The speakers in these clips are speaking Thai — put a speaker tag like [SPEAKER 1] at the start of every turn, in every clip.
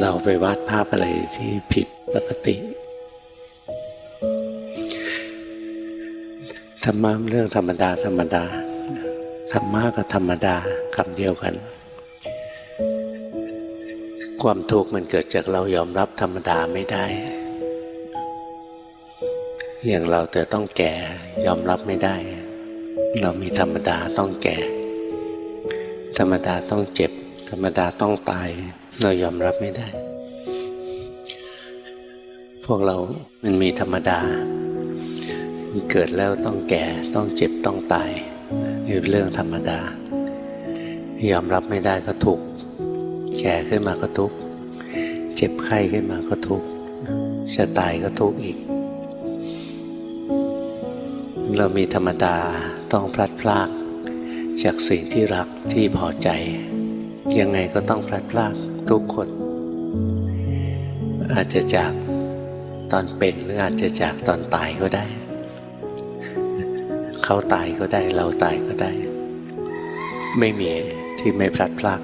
[SPEAKER 1] เราไปวาดภาพอะไรที่ผิดปกติธรรมะเรื่องธรรมดา ธรรมดาธรรมะกับธรรมดาคำเดียวกัน ความทุกข์มันเกิดจากเรายอมรับธรรมดาไม่ได้ อย่างเราแต่ต้องแก่ยอมรับไม่ได้ เรามีธรรมดาต้องแก่ ธรรมดาต้องเจ็บ ธรรมดาต้องตาย เรายอมรับไม่ได้ พวกเรามันมีธรรมดา เกิดแล้วต้องแก่ต้องเจ็บต้องตายนี่เรื่องธรรมดา ยอมรับไม่ได้ก็ทุกข์แก่ขึ้นมาก็ทุกข์เจ็บไข้ขึ้นมาก็ทุกข์จะตายก็ทุกข์อีก เรามีธรรมดาต้องพลัดพราก จากสิ่งที่รักที่พอใจ ยังไงก็ต้องพลัดพราก ทุกคน อาจจะจากตอนเป็นหรืออาจจะจากตอนตายก็ได้ เขาตายก็ได้เราตายก็ได้ ไม่มีที่ไม่พลัดพราก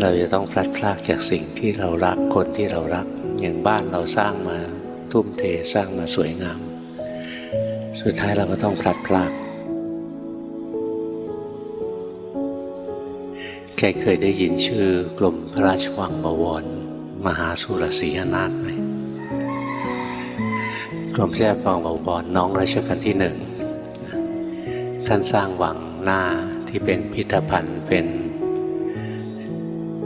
[SPEAKER 1] เราจะต้องพลัดพรากจากสิ่งที่เรารักคนที่เรารัก อย่างบ้านเราสร้างมาทุ่มเทสร้างมาสวยงาม สุดท้ายเราก็ต้องพลัดพราก ครเคยได้ยินชื่อกรมพระราชวังบวร มหาสุรศรีอนาถไหมกรมแจ้วังบวรน้องรัชกาลที่หนึ่งท่านสร้างวังหน้าที่เป็นพิพิธภัณฑ์เป็น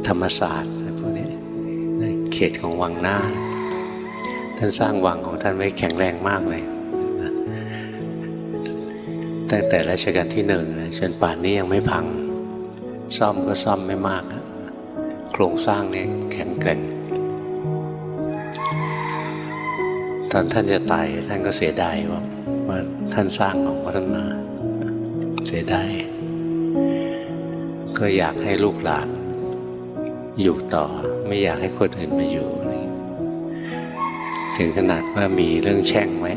[SPEAKER 1] ธรรมศาสตร์พวกนี้เขตของวังหน้า ท่านสร้างวังของท่านไว้แข็งแรงมากเลยตั้งแต่รัชกาลที่หนึ่งนะจนป่านนี้ยังไม่พัง ซ่อมก็ซ่อมไม่มาก โครงสร้างนี่แข็งแกร่ง ตอนท่านจะตายท่านก็เสียดายว่าว่าท่านสร้างของท่านมาเสียดายก็อยากให้ลูกหลานอยู่ต่อ ไม่อยากให้คนอื่นมาอยู่ถึงขนาดว่ามีเรื่องแช่งไว้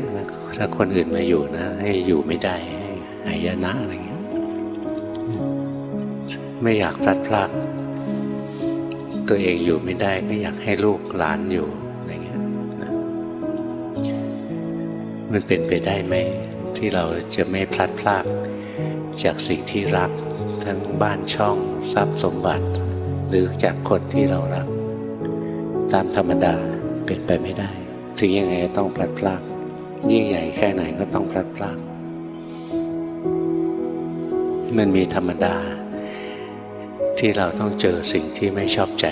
[SPEAKER 1] ถ้าคนอื่นมาอยู่นะ ให้อยู่ไม่ได้ให้หายนะอะไรเงี้ย ไม่อยากพลัดพรากตัวเองอยู่ไม่ได้ก็อยากให้ลูกหลานอยู่อะไรเงี้ยนะมันเป็นไปได้ไหมที่เราจะไม่พลัดพรากจากสิ่งที่รัก ทั้งบ้านช่องทรัพย์สมบัติ หรือจากคนที่เรารัก ตามธรรมดาเป็นไปไม่ได้ ถึงยังไงต้องพลัดพราก ยิ่งใหญ่แค่ไหนก็ต้องพลัดพรากมันมีธรรมดา ที่เราต้องเจอสิ่งที่ไม่ชอบใจ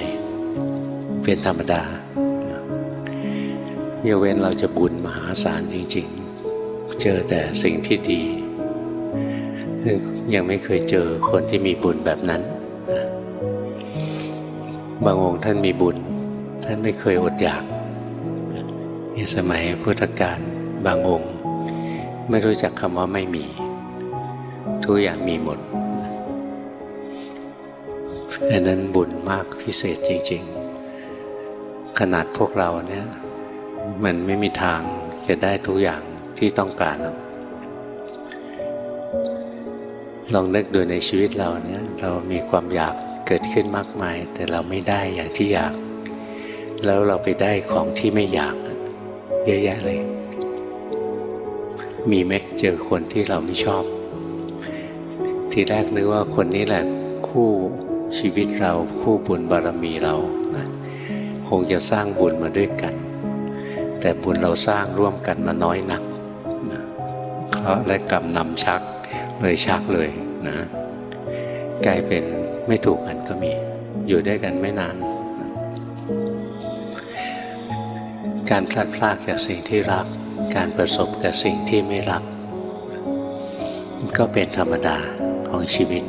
[SPEAKER 1] เป็นธรรมดาอย่าเว้นเราจะบุญมหาศาลจริง ๆ เจอแต่สิ่งที่ดี ยังไม่เคยเจอคนที่มีบุญแบบนั้น บางองค์ท่านมีบุญ ท่านไม่เคยอดอยากในสมัยพุทธกาลบางองค์ ไม่รู้จักคำว่าไม่มี ทุกอย่างมีหมด อันนั้นบุญมากพิเศษจริง ๆ ขนาดพวกเราเนี่ยมันไม่มีทางจะได้ทุกอย่างที่ต้องการหรอกลองนึกดูในชีวิตเราเนี่ยเรามีความอยากเกิดขึ้นมากมาย แต่เราไม่ได้อย่างที่อยาก แล้วเราไปได้ของที่ไม่อยากเยอะแยะเลย มีไหมเจอคนที่เราไม่ชอบ ทีแรกนึกว่าคนนี้แหละคู่ ชีวิตเราคู่บุญบารมีเรานะคงจะสร้างบุญมาด้วยกัน แต่บุญเราสร้างร่วมกันมาน้อยนักนะเคราะห์และกรรมนำชักเลยชักเลยนะกลายเป็นไม่ถูกกันก็มี อยู่ด้วยกันไม่นานนะการพลัดพรากจากสิ่งที่รัก การประสบกับสิ่งที่ไม่รัก ก็เป็นธรรมดาของชีวิต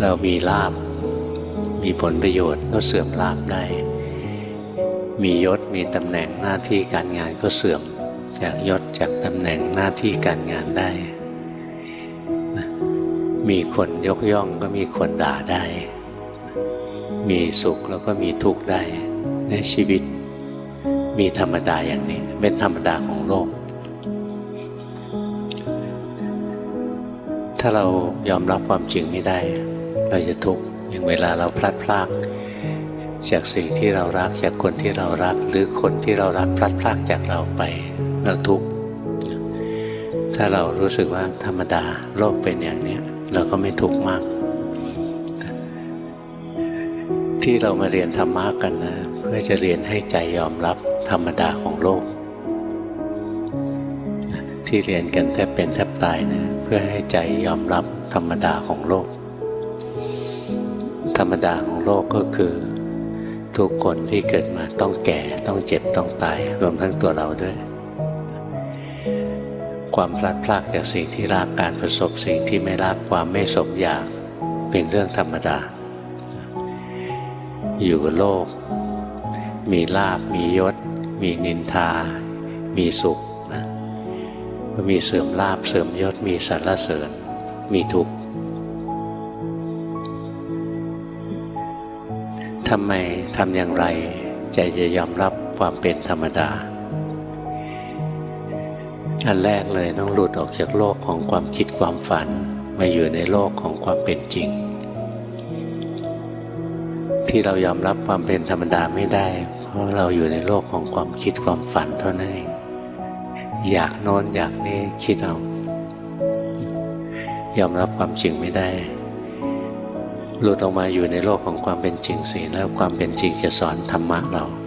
[SPEAKER 1] เรามีลาบ มีผลประโยชน์ก็เสื่อมลาบได้ มียศมีตำแหน่งหน้าที่การงานก็เสื่อม จากยศจากตำแหน่งหน้าที่การงานได้ มีคนยกย่องก็มีคนด่าได้ มีสุขแล้วก็มีทุกข์ได้ในชีวิตมีธรรมดาอย่างนี้ เป็นธรรมดาของโลก ถ้าเรายอมรับความจริงไม่ได้ เราจะทุกข์อย่างเวลาเราพลัดพรากจากสิ่งที่เรารักจากคนที่เรารัก หรือคนที่เรารักพลัดพรากจากเราไป เราทุกข์ถ้าเรารู้สึกว่าธรรมดาโลกเป็นอย่างนี้เราก็ไม่ทุกข์มาก ที่เรามาเรียนธรรมะกันนะเพื่อจะเรียนให้ใจยอมรับธรรมดาของโลก ที่เรียนกันแทบเป็นแทบตายนะเพื่อให้ใจยอมรับธรรมดาของโลก ธรรมดาของโลกก็คือ ทุกคนที่เกิดมาต้องแก่ต้องเจ็บต้องตาย รวมทั้งตัวเราด้วย ความพลัดพรากจากสิ่งที่รักการประสบสิ่งที่ไม่รักความไม่สมอยากเป็นเรื่องธรรมดา อยู่โลก มีลาบมียศ มีนินทา มีสุขมีเสื่อมลาบเสื่อมยศมีสรรเสริญ มีทุกข์ ทำไมทำอย่างไร ใจจะยอมรับความเป็นธรรมดา อันแรกเลยต้องหลุดออกจากโลกของความคิดความฝัน มาอยู่ในโลกของความเป็นจริง ที่เรายอมรับความเป็นธรรมดาไม่ได้ เพราะเราอยู่ในโลกของความคิดความฝันเท่านั้นเองอยากโน้นอยากนี่คิดเอายอมรับความจริงไม่ได้ หลุดออกมาอยู่ในโลกของความเป็นจริงสิแล้วความเป็นจริงจะสอนธรรมะเรา